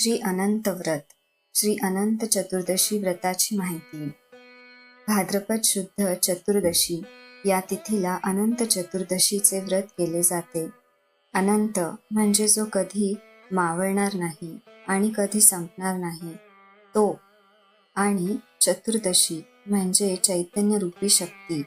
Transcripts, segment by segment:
श्री अनंत व्रत श्री अनंत चतुर्दशी व्रताची माहिती. भाद्रपद शुद्ध चतुर्दशी या तिथीला अनंत चतुर्दशीचे व्रत केले जाते. अनंत म्हणजे जो कधी मावळणार नाही आणि कधी संपणार नाही तो आणि चतुर्दशी म्हणजे चैतन्यरूपी शक्ती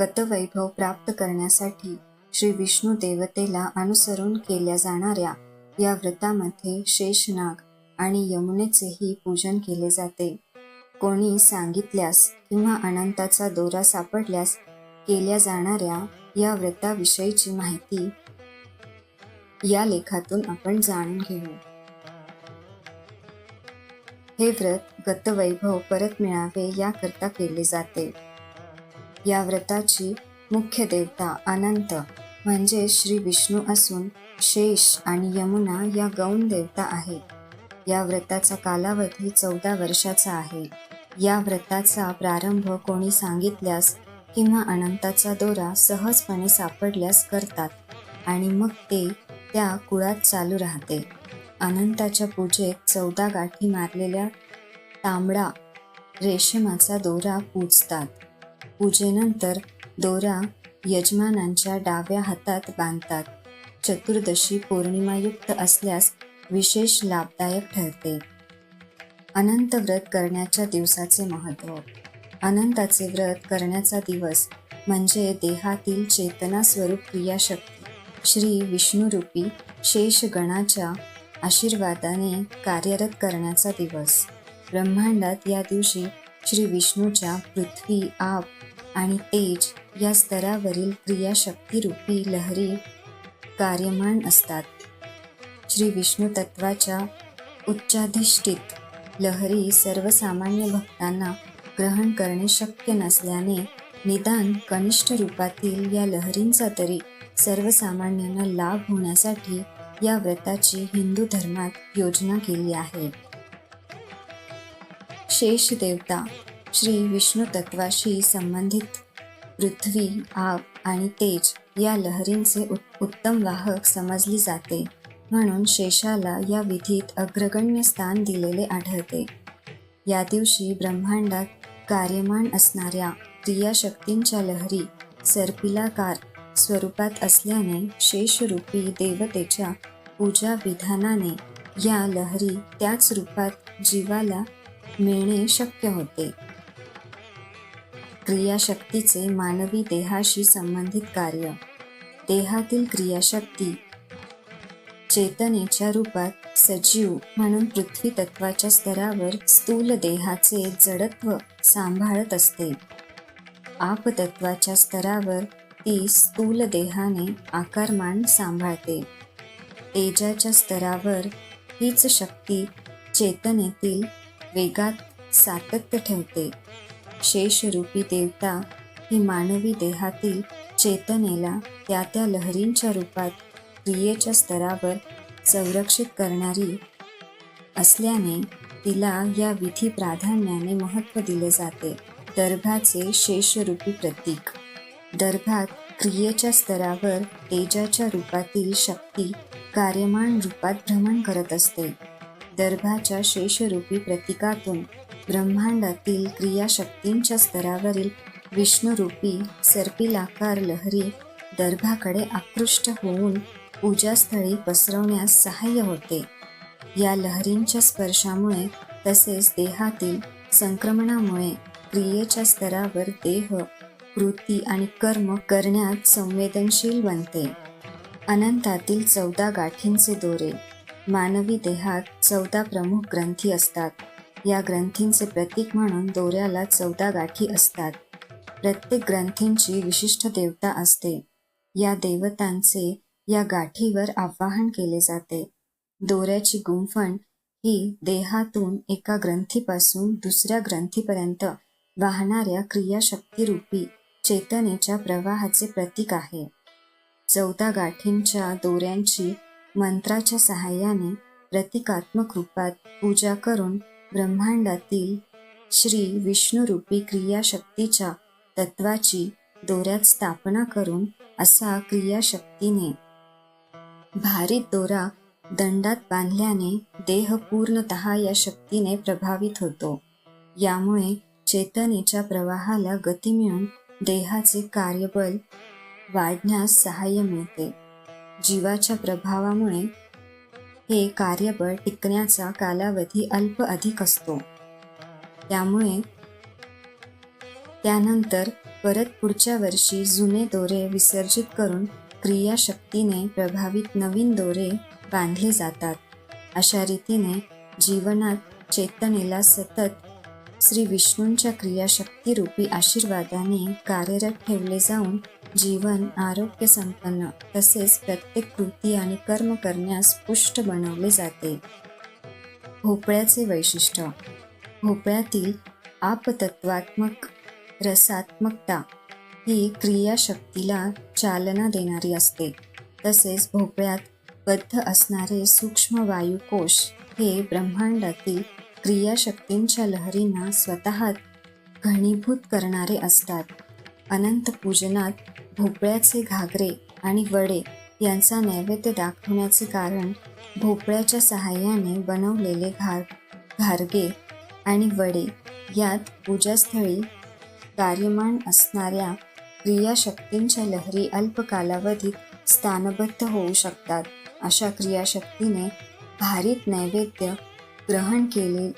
गतवैभव प्राप्त करण्यासाठी श्री विष्णू देवतेला अनुसरून केल्या जाणाऱ्या या व्रतामध्ये शेषनाग आणि यमुनेचेही पूजन केले जाते. कोणी सांगितल्यास किंवा अनंताचा दोरा सापडल्यास केल्या जाणाऱ्या या व्रताविषयीची माहिती या लेखातून आपण जाणून घेऊ. हे व्रत गतवैभव परत मिळावे याकरता केले जाते. या व्रताची मुख्य देवता अनंत म्हणजे श्री विष्णू असून शेष आणि यमुना या गौण देवता आहेत या व्रताचा कालावधी चौदा वर्षाचा आहे. या व्रताचा प्रारंभ कोणी सांगितल्यास किंवा अनंताचा दोरा सहजपणे सापडल्यास करतात आणि मग ते त्या कुळात चालू राहते. अनंताच्या पूजेत चौदा गाठी मारलेल्या तांबडा रेशमाचा दोरा पूजतात. पूजेनंतर दोरा यजमानांच्या डाव्या हातात बांधतात. चतुर्दशी पौर्णिमायुक्त असल्यास विशेष लाभदायक ठरते. अनंत व्रत करण्याच्या दिवसाचे महत्त्व अनंताचे व्रत करण्याचा दिवस म्हणजे देहातील चेतना स्वरूप क्रियाशक्ती. श्री विष्णुरूपी शेषगणाच्या आशीर्वादाने कार्यरत करण्याचा दिवस. ब्रह्मांडात या दिवशी श्री विष्णूच्या पृथ्वी आप आणि तेज या स्तरावरील क्रियाशक्तीरूपी लहरी कार्यमान असतात. श्री विष्णू तत्वाच्या उच्चाधिष्ठित लहरी सर्वसामान्य भक्तांना ग्रहण करणे शक्य नसल्याने निदान कनिष्ठ रूपातील या लहरींचा तरी सर्वसामान्यांना लाभ होण्यासाठी या व्रताची हिंदू धर्मात योजना केली आहे. शेष देवता श्री विष्णू तत्वाशी संबंधित पृथ्वी आग आणि तेज या लहरींचे उत्तम वाहक समजली जाते म्हणून शेषाला या विधीत अग्रगण्य स्थान दिलेले आढळते. या दिवशी ब्रह्मांडात कार्यमान असणाऱ्या क्रियाशक्तींच्या लहरी सर्पिलाकार स्वरूपात असल्याने शेषरूपी देवतेच्या पूजा विधानाने या लहरी त्याच रूपात जीवाला मिळणे शक्य होते. क्रियाशक्तीचे मानवी देहाशी संबंधित कार्य. देहातील क्रियाशक्ती चेतनेच्या रूपात सजीव म्हणून पृथ्वी तत्वाच्या स्तरावर स्थूल देहाचे जडत्व सांभाळत असते. आपतत्वाच्या स्तरावर ती स्थूल देहाने आकारमान सांभाळते. तेजाच्या स्तरावर हीच शक्ती चेतनेतील वेगात सातत्य ठेवते. शेषरूपी देवता ही मानवी देहातील चेतनेला त्या त्या लहरींच्या रूपात क्रियेच्या स्तरावर संरक्षित करणारी असल्याने तिला या विधी प्राधान्याने महत्त्व दिले जाते. दर्भाचे शेषरूपी प्रतीक. दर्भात क्रियेच्या स्तरावर तेजाच्या रूपातील शक्ती कार्यमान रूपात भ्रमण करत असते. दर्भाच्या शेषरूपी प्रतीकातून ब्रह्मांडातील क्रियाशक्तींच्या स्तरावरील विष्णुरूपी सर्पिलाकार लहरी दर्भाकडे आकृष्ट होऊन पूजास्थळी पसरवण्यास सहाय्य होते. या लहरींच्या स्पर्शामुळे तसेच देहातील संक्रमणामुळे क्रियेच्या स्तरावर देह कृती आणि कर्म करण्यात संवेदनशील बनते. अनंतातील चौदा गाठींचे दोरे मानवी देहात चौदा प्रमुख ग्रंथी असतात. या ग्रंथींचे प्रतीक म्हणून दोऱ्याला चौदा गाठी असतात. प्रत्येक ग्रंथींची विशिष्ट देवता असते. या देवतांचे या गाठीवर आवाहन केले जाते. दोऱ्याची गुंफण ही देहातून एका ग्रंथीपासून दुसऱ्या ग्रंथीपर्यंत वाहणाऱ्या क्रियाशक्तीरूपी चेतनेच्या प्रवाहाचे प्रतीक आहे. चौदा गाठींच्या दोऱ्यांची मंत्राच्या सहाय्याने प्रतिकात्मक रूपात पूजा करून ब्रह्मांडातील श्री विष्णुरूपी क्रियाशक्तीच्या तत्वाची दोऱ्यात स्थापना करून असा क्रियाशक्तीने भारी दोरा दंडात बांधल्याने देह पूर्णतः या शक्तीने प्रभावित होतो. यामुळे चेतनेच्या प्रवाहाला गती मिळून देहाचे कार्यबल वाढण्यास सहाय्य मिळते. जीवाच्या प्रभावामुळे हे कार्यबळ टिकण्याचा कालावधी अल्प अधिक असतो. त्यामुळे त्यानंतर परत पुढच्या वर्षी जुने दोरे विसर्जित करून क्रियाशक्तीने प्रभावित नवीन दोरे बांधले जातात. अशा रीतीने जीवनात चेतनेला सतत श्री विष्णूंच्या क्रियाशक्तीरूपी आशीर्वादाने कार्यरत ठेवले जाऊन जीवन आरोग्य संपन्न तसेच प्रत्येक कृती आणि कर्म करण्यास पुष्ट बनवले जाते. भोपळ्याचे वैशिष्ट्य. भोपळ्यातील आपतत्वात्मक रसात्मकता ही क्रियाशक्तीला चालना देणारी असते. तसेच भोपळ्यात बद्ध असणारे सूक्ष्म वायुकोश हे ब्रह्मांडातील क्रियाशक्तींच्या लहरींना स्वतः घणीभूत करणारे असतात. अनंत पूजनात भोपळ्याचे घागरे आणि वडे यांचा नैवेद्य दाखवण्याचे कारण भोपळ्याच्या सहाय्याने बनवलेले घार घारगे आणि वडे यात पूजास्थळी कार्यमान असणाऱ्या क्रियाशक्तींच्या लहरी अल्प कालावधीत स्थानबद्ध होऊ शकतात. अशा क्रियाशक्तीने भारित नैवेद्य ग्रहण केले.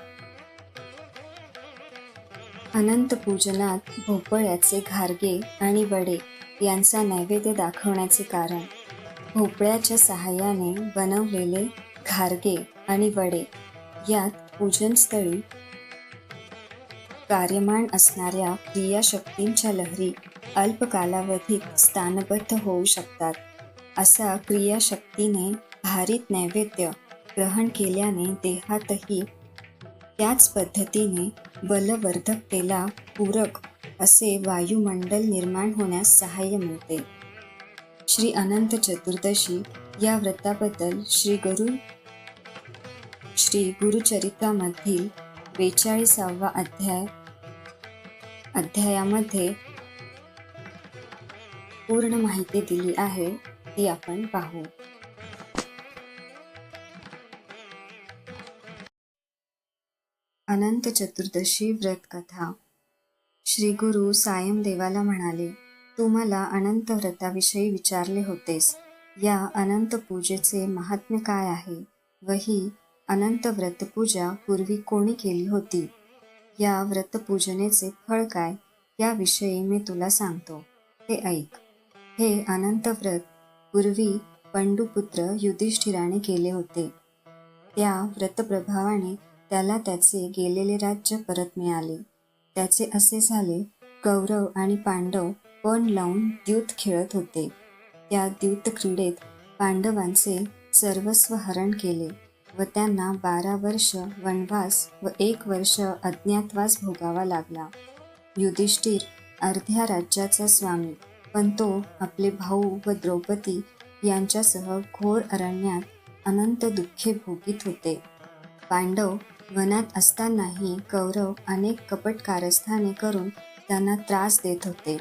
अनंत पूजनात भोपळ्याचे घारगे आणि वडे यांचा नैवेद्य दाखवण्याचे कारण. भोपळ्याच्या सहाय्याने बनवलेले घारगे आणि वडे यात पूजनस्थळी कार्यमान असणाऱ्या क्रियाशक्तींच्या लहरी अल्प कालावधीत स्थानबद्ध होऊ शकतात. असा क्रियाशक्तीने भारित नैवेद्य ग्रहण केल्याने देहातही त्याच पद्धतीने बलवर्धकतेला पूरक असे वायुमंडल निर्माण होण्यास सहाय्य मिळते. श्री अनंत चतुर्दशी या व्रताबद्दल श्री गुरु श्री गुरुचरित्रामधील बेचाळीसावा अध्याय अध्यायामध्ये पूर्ण माहिती दिली आहे ती आपण पाहू. अनंत चतुर्दशी व्रत कथा श्री गुरु सायम देवाला म्हणाले तू मला अनंत व्रताविषयी विचारले होतेस. या अनंत पूजेचे महात्म्य काय आहे? व ही अनंत व्रतपूजा पूर्वी कोणी केली होती? या व्रतपूजनेचे फळ काय? याविषयी मी तुला सांगतो. हे ऐक. हे अनंत व्रत पूर्वी पंडुपुत्र युधिष्ठिराने केले होते. त्या व्रतप्रभावाने त्याला त्याचे गेलेले राज्य परत मिळाले. त्याचे असे झाले कौरव आणि पांडव पण लावून द्यूत खेळत होते. त्या द्यूत क्रीडेत पांडवांचे सर्वस्व हरण केले व त्यांना बारा वर्ष वनवास व एक वर्ष अज्ञातवास भोगावा लागला. युधिष्ठिर अर्ध्या राज्याचा स्वामी पण तो आपले भाऊ व द्रौपदी यांच्यासह घोर अरण्यात अनंत दुःखे भोगीत होते. पांडव वनात असतानाही कौरव अनेक कपट कारस्थाने करून त्यांना त्रास देत होते.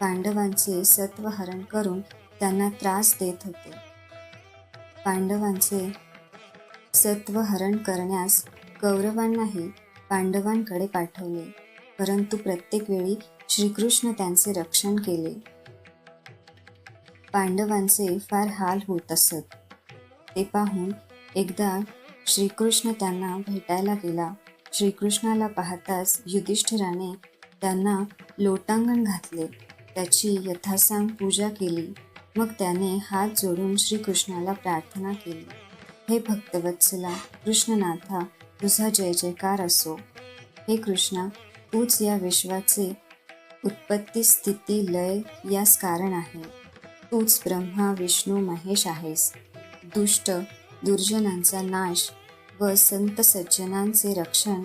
पांडवांचे सत्व हरण करून त्यांना त्रास देत होते. पांडवांचे सत्व हरण करण्यास कौरवांनाही पांडवांकडे पाठवले परंतु प्रत्येक वेळी श्रीकृष्ण त्यांचे रक्षण केले. पांडवांचे फार हाल होत असत. ते पाहून एकदा श्रीकृष्ण त्यांना भेटायला गेला. श्रीकृष्णाला पाहताच युधिष्ठिराने त्यांना लोटांगण घातले. त्याची यथासांग पूजा केली. मग त्याने हात जोडून श्रीकृष्णाला प्रार्थना केली. हे भक्तवत्सला कृष्णनाथा तुझा जय जयकार असो. हे कृष्णा तूच या विश्वाचे उत्पत्ती स्थिती लय यास कारण आहे. तूच ब्रह्मा विष्णू महेश आहेस. दुष्ट दुर्जनांचा नाश व संत सज्जनांचे रक्षण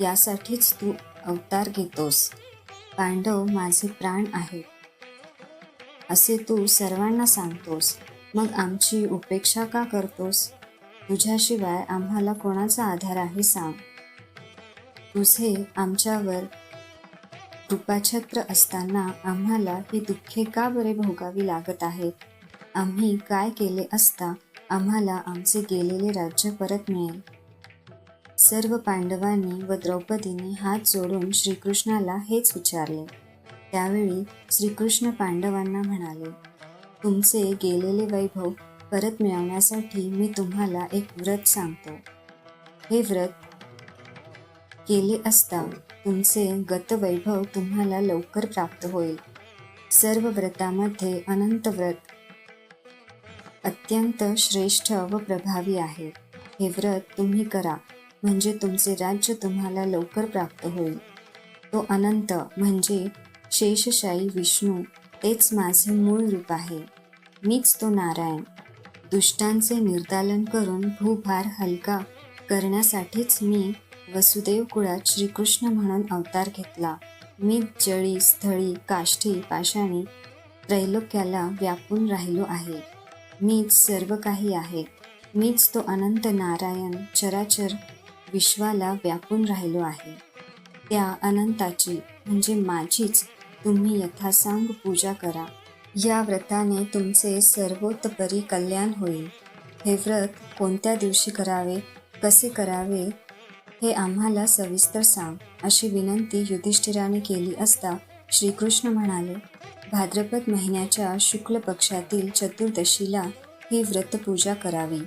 यासाठीच तू अवतार घेतोस. पांडव माझे प्राण आहेत. असे तू सर्वांना सांगतोस. मग आमची उपेक्षा का करतोस? तुझ्याशिवाय आम्हाला कोणाचा आधार आहे सांग. तुझे आमच्यावर कृपाछत्र असताना आम्हाला ही दुःखे का बरे भोगावी लागत आहेत? आम्ही काय केले असता आम्हाला आमचे गेलेले राज्य परत मिळेल. सर्व पांडवांनी व द्रौपदीने हात जोडून श्रीकृष्णाला हेच विचारले. त्यावेळी श्रीकृष्ण पांडवांना म्हणाले तुमचे गेलेले वैभव परत मिळवण्यासाठी मी तुम्हाला एक व्रत सांगतो. हे व्रत केले असता तुमचे गतवैभव तुम्हाला लवकर प्राप्त होईल. सर्व व्रतामध्ये अनंत व्रत अत्यंत श्रेष्ठ व प्रभावी आहे. हे व्रत तुम्ही करा म्हणजे तुमचे राज्य तुम्हाला लवकर प्राप्त होईल. तो अनंत म्हणजे शेषशाही विष्णू तेच माझे मूळ रूप आहे. मीच तो नारायण. दुष्टांचे निर्दालन करून भूभार हलका करण्यासाठीच मी वसुदेव कुळात श्रीकृष्ण म्हणून अवतार घेतला. मी जळी स्थळी काष्ठी पाषाणी त्रैलोक्याला व्यापून राहिलो आहे. मीच सर्व काही आहे. मीच तो अनंत नारायण चराचर विश्वाला व्यापून राहिलो आहे. त्या अनंताची म्हणजे माझीच तुम्ही यथासांग पूजा करा. या व्रताने तुमचे सर्वोत्तपरी कल्याण होईल. हे व्रत कोणत्या दिवशी करावे कसे करावे हे आम्हाला सविस्तर सांग अशी विनंती युधिष्ठिराने केली असता श्रीकृष्ण म्हणाले भाद्रपद महिन्याच्या शुक्ल पक्षातील चतुर्दशीला ही व्रतपूजा करावी.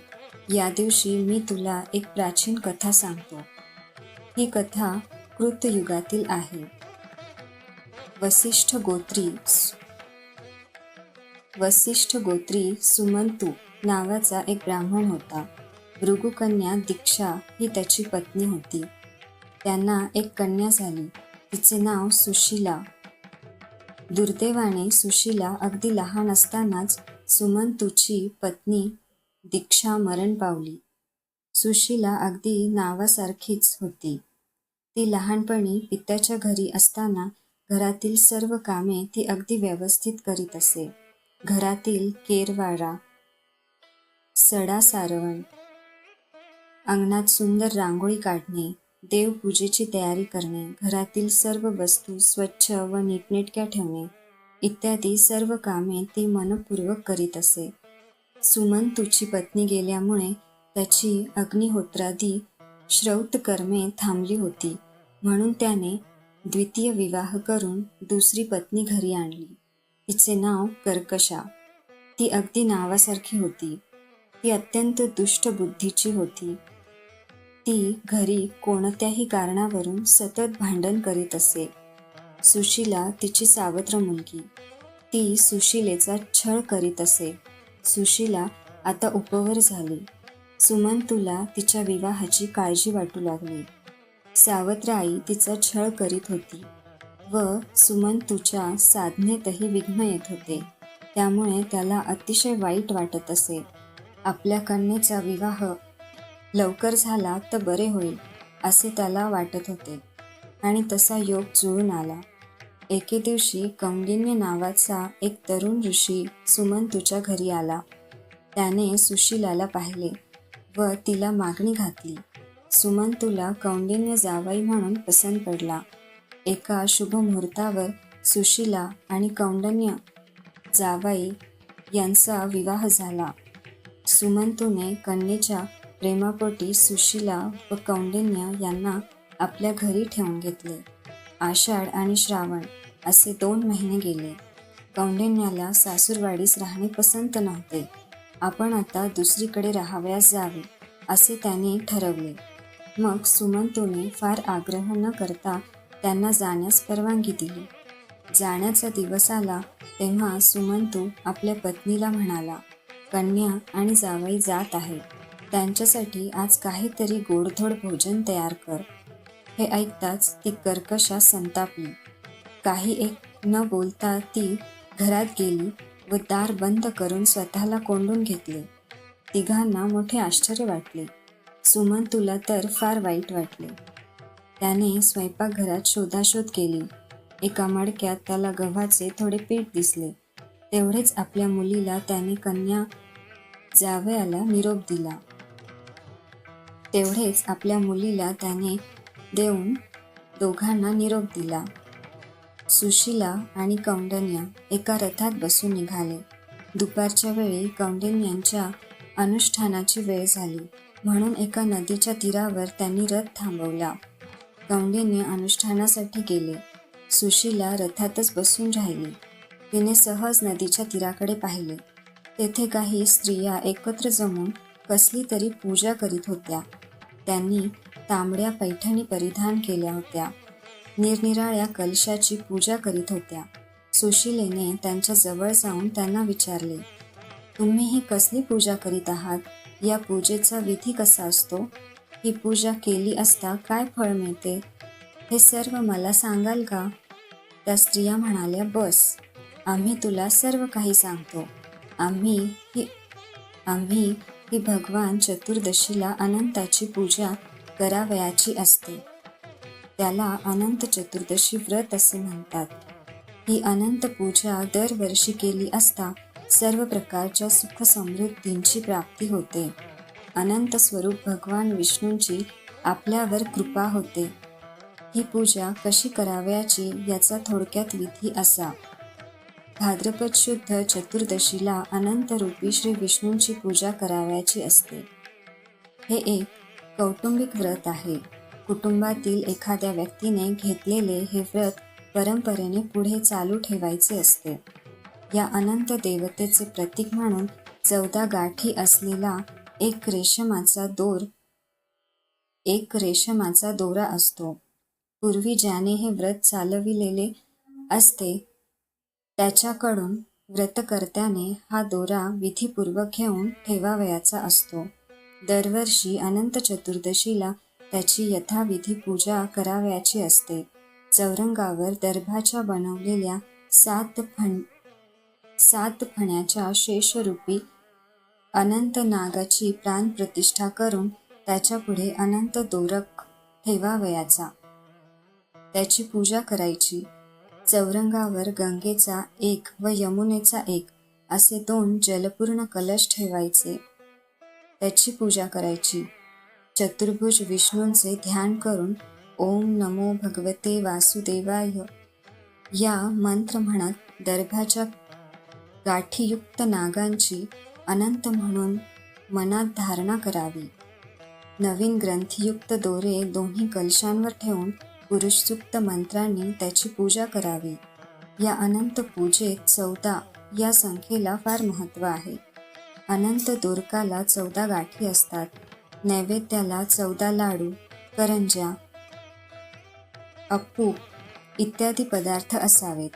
या दिवशी मी तुला एक प्राचीन कथा सांगतो. ही कथा कृतयुगातील आहे. वसिष्ठ गोत्री वसिष्ठ गोत्री सुमंतू नावाचा एक ब्राह्मण होता. भृगुकन्या दीक्षा ही त्याची पत्नी होती. त्यांना एक कन्या झाली. तिचे नाव सुशीला. दुर्दैवाने सुशीला अगदी लहान असतानाच सुमंतूची पत्नी दीक्षा मरण पावली. सुशीला अगदी नावासारखीच होती. ती लहानपणी पित्याच्या घरी असताना घरातील सर्व कामे ती अगदी व्यवस्थित करीत असे. घरातील केरवाडा सडा सारवण अंगणात सुंदर रांगोळी काढणे देवपूजेची तयारी करणे घरातील सर्व वस्तू स्वच्छ व नीटनेटक्या ठेवणे इत्यादी सर्व कामे ती मनपूर्वक करीत असे. सुमंतूची पत्नी गेल्यामुळे त्याची अग्निहोत्रादी श्रौतकर्मे थांबली होती म्हणून त्याने द्वितीय विवाह करून दुसरी पत्नी घरी आणली. तिचे नाव कर्कशा. ती अगदी नावासारखी होती. ती अत्यंत दुष्ट बुद्धीची होती. ती घरी कोणत्याही कारणावरून सतत भांडण करीत असे. सुशीला तिची सावत्र मुलगी. ती सुशिलेचा छळ करीत असे. सुशीला आता उपवर झाली. सुमंतूला तिच्या विवाहाची काळजी वाटू लागली. सावत्र आई तिचा छळ करीत होती व सुमंतूच्या साधनेतही विघ्न येत होते. त्यामुळे त्याला अतिशय वाईट वाटत असे. आपल्या कन्येचा विवाह लवकर झाला तर बरे होईल असे त्याला वाटत होते. आणि तसा योग जुळून आला. एके दिवशी कौंडिन्य नावाचा एक तरुण ऋषी सुमंतूच्या घरी आला. त्याने सुशीलाला पाहिले व तिला मागणी घातली. सुमंतूला कौंडिन्य जावाई म्हणून पसंत पडला. एका शुभ मुहूर्तावर सुशीला आणि कौंडन्य जावाई यांचा विवाह झाला. सुमंतूने कन्येच्या प्रेमापोटी सुशीला व कौंडिन्य यांना आपल्या घरी ठेवून घेतले. आषाढ आणि श्रावण असे दोन महिने गेले. कौंडिन्याला सासूरवाडीस राहणे पसंत नव्हते. आपण आता दुसरीकडे राहावयास जावे असे त्याने ठरवले. मग सुमंतूने फार आग्रह न करता त्यांना जाण्यास परवानगी दिली. जाण्याचा दिवस आला तेव्हा सुमंतू आपल्या पत्नीला म्हणाला कन्या आणि जावई जात आहे त्यांच्यासाठी आज काहीतरी गोडधोड भोजन तयार कर. हे ऐकताच ती कर्कशा संतापली. काही एक न बोलता ती घरात गेली व दार बंद करून स्वतःला कोंडून घेतले. तिघांना मोठे आश्चर्य वाटले. सुमन तुला तर फार वाईट वाटले. त्याने स्वयंपाकघरात शोधाशोध केली. एका मडक्यात त्याला गव्हाचे थोडे पीठ दिसले. तेवढेच आपल्या मुलीला त्याने कन्या जावयाला निरोप दिला. तेवढेच आपल्या मुलीला त्याने देऊन दोघांना निरोप दिला. सुशीला आणि कौंडन्य एका रथात बसून निघाले. दुपारच्या वेळी कौंडन्यांच्या अनुष्ठानाची वेळ झाली म्हणून एका नदीच्या तीरावर त्यांनी रथ थांबवला. कौंडिन्य अनुष्ठानासाठी गेले. सुशीला रथातच बसून राहिली. तिने सहज नदीच्या तीराकडे पाहिले. तेथे काही स्त्रिया एकत्र जमून कसली तरी पूजा करीत होत्या. त्यांनी तांबड्या पैठणी परिधान केल्या होत्या. निरनिराळ्या कलशाची पूजा करीत होत्या. सुशिलेने त्यांच्या जवळ जाऊन त्यांना विचारले तुम्ही ही कसली पूजा करीत आहात? या पूजेचा विधी कसा असतो? ही पूजा केली असता काय फळ मिळते? हे सर्व मला सांगाल का? त्या स्त्रिया म्हणाल्या बस आम्ही तुला सर्व काही सांगतो. आम्ही ही आम्ही ही भगवान चतुर्दशीला अनंताची पूजा करावयाची असते. त्याला अनंत चतुर्दशी व्रत असे म्हणतात. ही अनंत पूजा दरवर्षी केली असता सर्व प्रकारच्या सुख समृद्धींची प्राप्ती होते. अनंत स्वरूप भगवान विष्णूंची आपल्यावर कृपा होते. ही पूजा कशी करावयाची याचा थोडक्यात विधी असा. भाद्रपद शुद्ध चतुर्दशीला अनंत रूपी श्री विष्णूंची पूजा करावयाची असते. हे एक कौटुंबिक व्रत आहे. कुटुंबातील एखाद्या व्यक्तीने घेतलेले हे व्रत परंपरेने पुढे चालू ठेवायचे असते. या अनंत देवतेचे प्रतीक म्हणून चौदा गाठी असलेला एक रेशमाचा दोर एक रेशमाचा दोरा असतो. पूर्वी ज्याने हे व्रत चालविलेले असते त्याच्याकडून व्रतकर्त्याने हा दोरा विधीपूर्वक घेऊन ठेवावयाचा असतो. दरवर्षी अनंत चतुर्दशीला त्याची यथाविधी पूजा करावयाची असते. चौरंगावर दर्भाच्या बनवलेल्या सात फण सात फण्याच्या शेषरूपी अनंत नागाची प्राणप्रतिष्ठा करून त्याच्यापुढे अनंत दोरक ठेवावयाचा. त्याची पूजा करायची. चौरंगावर गंगेचा एक व यमुनेचा एक असे दोन जलपूर्ण कलश ठेवायचे. त्याची पूजा करायची. चतुर्भुज विष्णूंचे ध्यान करून ओम नमो भगवते वासुदेवाय. या मंत्र म्हणत दर्भाच्या गाठीयुक्त नागांची अनंत म्हणून मनात धारणा करावी. नवीन ग्रंथीयुक्त दोरे दोन्ही कलशांवर ठेवून पुरुषसुक्त मंत्रांनी त्याची पूजा करावी. या अनंत पूजेत चौदा या संख्येला फार महत्त्व आहे. अनंत दोरकाला चौदा गाठी असतात. नैवेद्याला चौदा लाडू करंज्या अप्पू इत्यादी पदार्थ असावेत.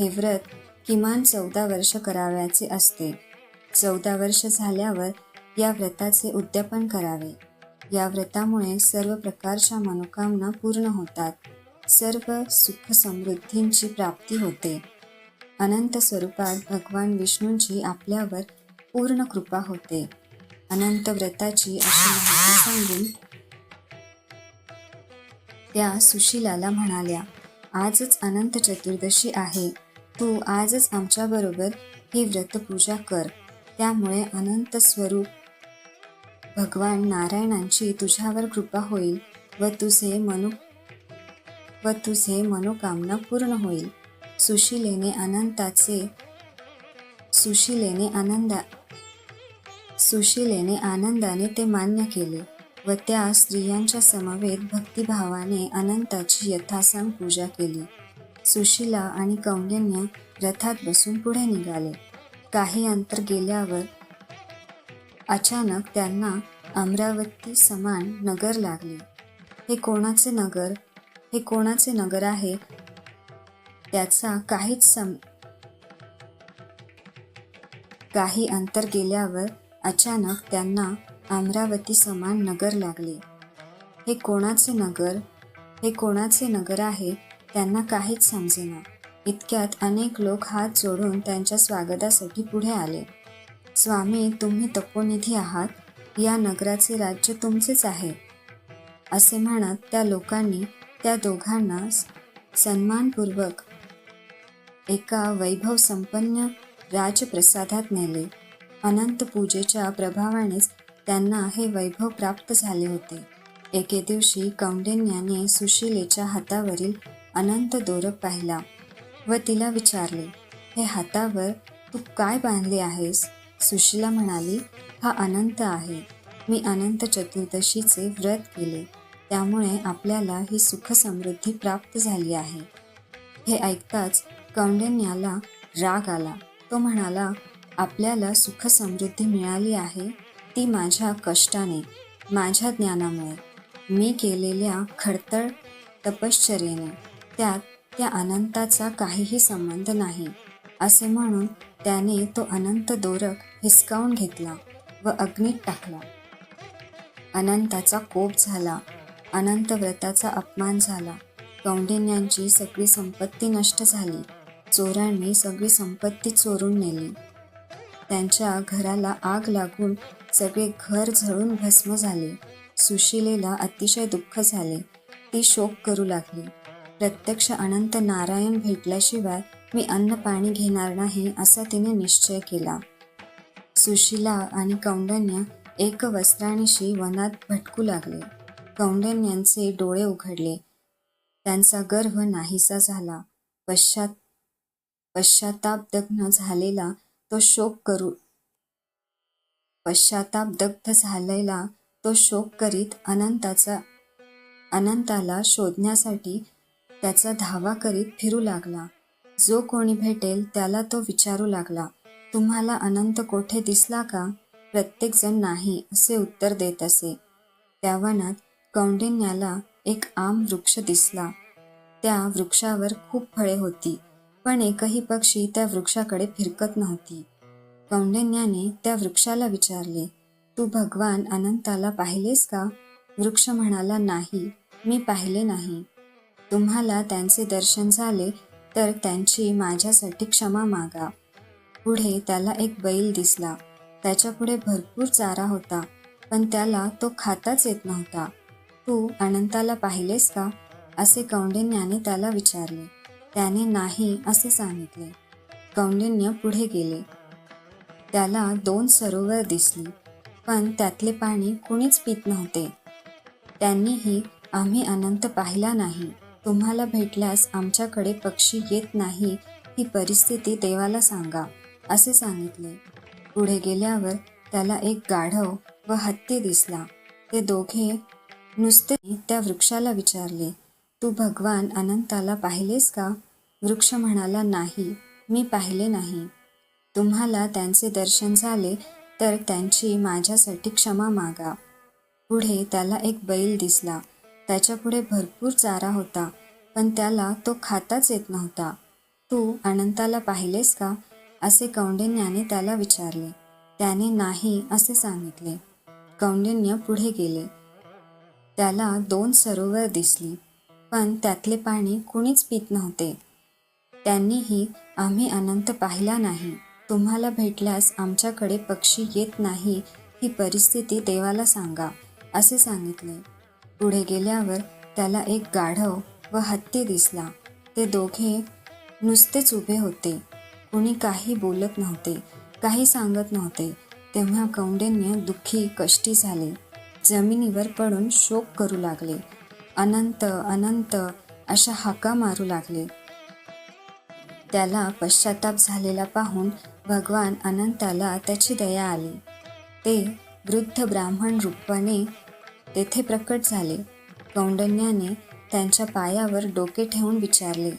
हे व्रत किमान चौदा वर्ष करावयाचे असते. चौदा वर्ष झाल्यावर या व्रताचे उद्यापन करावे. या व्रतामुळे सर्व प्रकारच्या मनोकामना पूर्ण होतात. सर्व सुख समृद्धींची प्राप्ती होते. अनंत स्वरूपात भगवान विष्णूंची आपल्यावर पूर्ण कृपा होते. अनंत व्रताची अशी माहिती सांगून त्या सुशीलाला म्हणाल्या आजच अनंत चतुर्दशी आहे. तू आजच आमच्याबरोबर ही व्रतपूजा कर. त्यामुळे अनंत स्वरूप भगवान नारायणांची तुझ्यावर कृपा होईल व तुझे मनो व तुझे मनोकामना पूर्ण होईल. सुशिलेने अनंताचे सुशिलेने आनंदा सुशिलेने आनंदाने ते मान्य केले व त्या स्त्रियांच्या समवेत भक्तिभावाने अनंताची यथासांग पूजा केली. सुशिला आणि कौंडन्य रथात बसून पुढे निघाले. काही अंतर गेल्यावर अचानक त्यांना अमरावती समान नगर लागले. हे कोणाचे नगर? हे कोणाचे नगर आहे? त्याचा काहीच सम काही अंतर गेल्यावर अचानक त्यांना अमरावती समान नगर लागले. हे कोणाचे नगर? हे कोणाचे नगर आहे? त्यांना काहीच समजेना. इतक्यात अनेक लोक हात जोडून त्यांच्या स्वागतासाठी पुढे आले. स्वामी तुम्ही तपोनिधी आहात. या नगराचे राज्य तुमचेच आहे. असे म्हणत त्या लोकांनी त्या दोघांना सन्मानपूर्वक एका वैभव संपन्न राजप्रसादात नेले. अनंत पूजेच्या प्रभावानेच त्यांना हे वैभव प्राप्त झाले होते. एके दिवशी कौंडिन्याने सुशिलेच्या हातावरील अनंत दोरक पाहिला व तिला विचारले हे हातावर तू काय बांधले आहेस? सुशीला म्हणाली हा अनंत आहे. मी अनंत चतुर्दशीचे व्रत केले. त्यामुळे आपल्याला ही सुख समृद्धी प्राप्त झाली आहे. हे ऐकताच कौंडन्याला राग आला. तो म्हणाला आपल्याला सुख समृद्धी मिळाली आहे ती माझ्या कष्टाने माझ्या ज्ञानामुळे. मी केलेल्या खडतळ तपश्चर्येने त्यात त्या अनंताचा काहीही संबंध नाही. असे म्हणून त्याने तो अनंत दोरक हिसकावून घेतला व अग्नीत टाकला. अनंताचा कोप झाला. अनंत व्रताचा अपमान झाला. कौंडिन्यांची सगळी संपत्ती नष्ट झाली. चोरांनी सगळी संपत्ती चोरून नेली. त्यांच्या घराला आग लागून सगळे घर झळून भस्म झाले. सुशिलेला अतिशय दुःख झाले. ती शोक करू लागली. प्रत्यक्ष अनंत नारायण भेटल्याशिवाय मी अन्न पाणी घेणार नाही असा तिने निश्चय केला. सुशिला आणि कौंडन्य एक वस्त्रानिशी वनात भटकू लागले. कौंडन्यांचे डोळे उघडले. त्यांचा गर्भ नाहीसा झाला. पश्चात पश्चातापदग्न झालेला तो शोक करू पश्चातापदग्ध झालेला तो शोक करीत अनंताचा अनंताला शोधण्यासाठी त्याचा धावा करीत फिरू लागला. जो कोणी भेटेल त्याला तो विचारू लागला. तुम्हाला अनंत कोठे दिसला का? प्रत्येकजण नाही असे उत्तर देत असे. त्या वनात कौंडिन्याला एक आम वृक्ष दिसला. त्या वृक्षावर खूप फळे होती पण एकही पक्षी त्या वृक्षाकडे फिरकत नव्हती. कौंडिन्याने त्या वृक्षाला विचारले तू भगवान अनंताला पाहिलेस का? वृक्ष म्हणाला नाही मी पाहिले नाही. तुम्हाला त्यांचे दर्शन झाले तर त्यांची माझ्यासाठी क्षमा मागा. पुढे त्याला एक बैल दिसला. त्याच्यापुढे भरपूर चारा होता पण त्याला तो खाताच येत नव्हता. तू अनंताला पाहिलेस का? असे कौंडिन्याने त्याला विचारले. त्याने नाही असे सांगितले. कौंडिन्य पुढे गेले. त्याला दोन सरोवर दिसली पण त्यातले पाणी कुणीच पित नव्हते. त्यांनीही आम्ही अनंत पाहिला नाही. तुम्हाला भेटल्यास आमच्याकडे पक्षी येत नाही ही परिस्थिती देवाला सांगा असे सांगितले. पुढे गेल्यावर त्याला एक गाढव व हत्ती दिसला. ते दोघे नुसते त्या वृक्षाला विचारले तू भगवान अनंताला पाहिलेस का? वृक्ष म्हणाला नाही मी पाहिले नाही. तुम्हाला त्यांचे दर्शन झाले तर त्यांची माझ्यासाठी क्षमा मागा. पुढे त्याला एक बैल दिसला. त्याच्यापुढे भरपूर चारा होता पण त्याला तो खाताच येत नव्हता. तू अनंताला पाहिलेस का? असे कौंडिन्याने त्याला विचारले. त्याने नाही असे सांगितले. कौंडिन्य पुढे गेले. त्याला दोन सरोवर दिसली पण त्यातले पाणी कुणीच पित नव्हते. त्यांनीही आम्ही अनंत पाहिला नाही. तुम्हाला भेटल्यास आमच्याकडे पक्षी येत नाही ही परिस्थिती देवाला सांगा असे सांगितले. पुढे गेल्यावर त्याला एक गाढव व हत्ती दिसला. ते दोघे नुसतेच उभे होते. कुणी काही बोलत नव्हते काही सांगत नव्हते. तेव्हा कौंडिन्य दुःखी कष्टी झाले. जमिनीवर पडून शोक करू लागले. अनंत अनंत अशा हाका मारू लागले. त्याला पश्चाताप झालेला पाहून भगवान अनंताला त्याची दया आली. ते वृद्ध ब्राह्मण रूपाने तेथे प्रकट झाले. कौंडन्याने त्यांच्या पायावर डोके ठेवून विचारले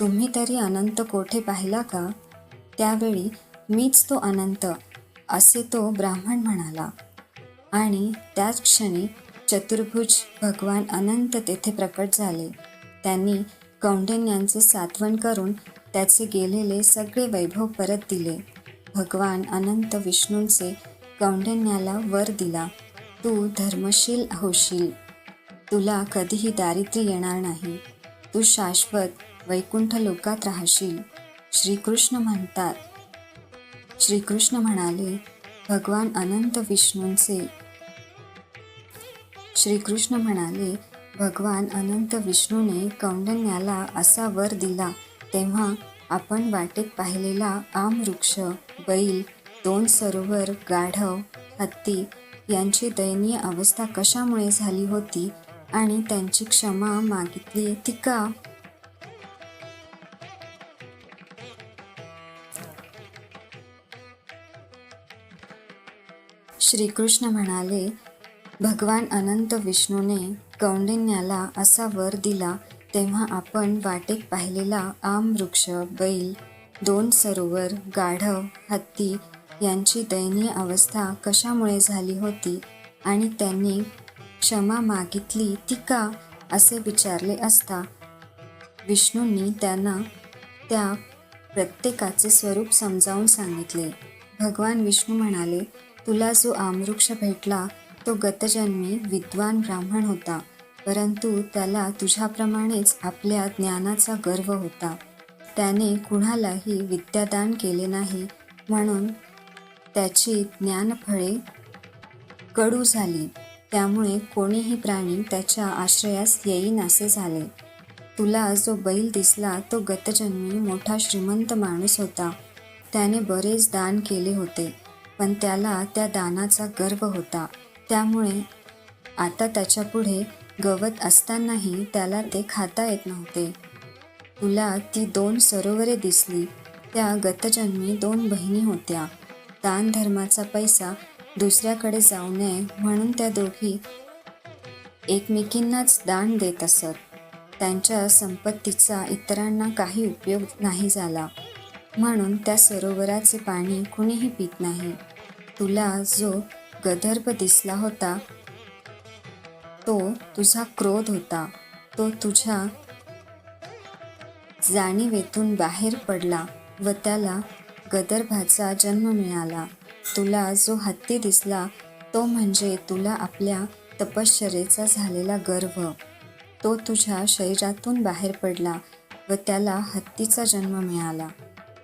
तुम्ही तरी अनंत कोठे पाहिला का? त्यावेळी मीच तो अनंत असे तो ब्राह्मण म्हणाला. आणि त्याच क्षणी चतुर्भुज भगवान अनंत तेथे प्रकट झाले. त्यांनी कौंडन्यांचे सात्वन करून त्याचे गेलेले सगळे वैभव परत दिले. भगवान अनंत विष्णूंचे कौंडन्याला वर दिला. तू धर्मशील होशील. तुला कधीही दारिद्र्य येणार नाही. तू शाश्वत वैकुंठ लोकात राहशील. श्रीकृष्ण म्हणतात. श्रीकृष्ण म्हणाले भगवान अनंत विष्णूंचे. श्रीकृष्ण म्हणाले भगवान अनंत विष्णूने कौंडन्याला असा वर दिला तेव्हा आपण वाटेत पाहिलेला आम वृक्ष बैल दोन सरोवर गाढव हत्ती यांची दयनीय अवस्था कशामुळे झाली होती आणि त्यांची क्षमा मागितली होती का? श्रीकृष्ण म्हणाले भगवान अनंत विष्णूने कौंडिन्याला असा वर दिला तेव्हा आपण वाटेत पाहिलेला आम वृक्ष बैल दोन सरोवर गाढव हत्ती यांची दयनीय अवस्था कशामुळे झाली होती आणि त्यांनी क्षमा मागितली ती का असे विचारले असता विष्णूंनी त्यांना त्या प्रत्येकाचे स्वरूप समजावून सांगितले. भगवान विष्णू म्हणाले तुला जो आमवृक्ष भेटला तो गतजन्मी विद्वान ब्राह्मण होता परंतु त्याला तुझ्याप्रमाणेच आपल्या ज्ञानाचा गर्व होता. त्याने कुणालाही विद्यादान केले नाही म्हणून त्याची ज्ञानफळे कडू झाली. त्यामुळे कोणीही प्राणी त्याच्या आश्रयास येईन असे झाले. तुला जो बैल दिसला तो गतजन्मी मोठा श्रीमंत माणूस होता. त्याने बरेच दान केले होते पण त्याला त्या दानाचा गर्व होता. त्यामुळे आता त्याच्यापुढे गवत असतानाही त्याला ते खाता येत नव्हते. तुला ती दोन सरोवरे दिसली. त्या गतजन्मी दोन बहिणी होत्या. दान धर्माचा पैसा दुसऱ्याकडे जाऊ नये म्हणून त्या दोघी एकमेकींनाच दान देत असत. त्यांच्या संपत्तीचा इतरांना काही उपयोग नाही झाला. म्हणून त्या सरोवराचे पाणी कुणीही पित नाही. तुला जो गदर्भ दिसला होता तो तुझा क्रोध होता. तो तुझ्या जाणीवेतून बाहेर पडला व त्याला गदर्भाचा जन्म मिळाला. तुला जो हत्ती दिसला तो म्हणजे तुला आपल्या तपश्चरेचा झालेला गर्व. तो तुझ्या शरीरातून बाहेर पडला व त्याला हत्तीचा जन्म मिळाला.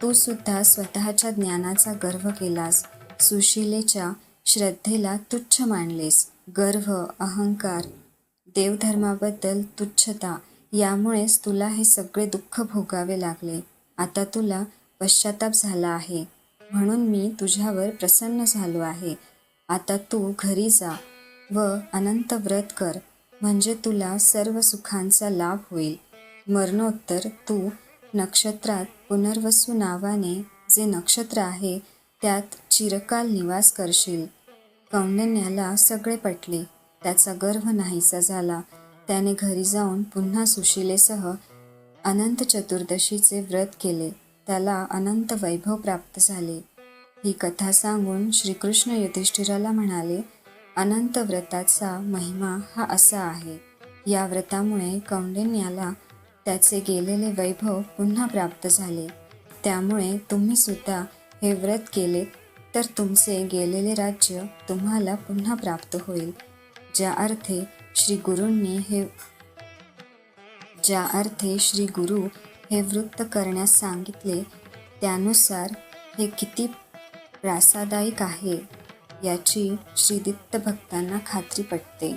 तू सुद्धा स्वतःच्या ज्ञानाचा गर्व केलास. सुशिलेच्या श्रद्धेला तुच्छ मानलेस. गर्व अहंकार देवधर्माबद्दल तुच्छता यामुळेच तुला हे सगळे दुःख भोगावे लागले. आता तुला पश्चाताप झाला आहे. म्हणून मी तुझ्यावर प्रसन्न झालो आहे. आता तू घरी जा व अनंत व्रत कर. म्हणजे तुला सर्व सुखांचा लाभ होईल. मरणोत्तर तू नक्षत्रात पुनर्वसू नावाने जे नक्षत्र आहे त्यात चिरकाल निवास करशील. कौंडण्याला सगळे पटले. त्याचा गर्व नाहीसा झाला. त्याने घरी जाऊन पुन्हा सुशिलेसह अनंत चतुर्दशीचे व्रत केले. त्याला अनंत वैभव प्राप्त झाले. ही कथा सांगून श्रीकृष्ण युधिष्ठिराला म्हणाले अनंत व्रताचा महिमा हा असा आहे. या व्रतामुळे कौंडिन्याला त्याचे गेलेले वैभव पुन्हा प्राप्त झाले. त्यामुळे तुम्ही सुद्धा हे व्रत केले तर तुमचे गेलेले राज्य तुम्हाला पुन्हा प्राप्त होईल. ज्या अर्थे श्री गुरूंनी हे ज्या अर्थे श्री गुरु हे वृत्त करण्यास सांगितले त्यानुसार हे किती प्रासादायिक आहे याची श्रीदित्त भक्तांना खात्री पटते.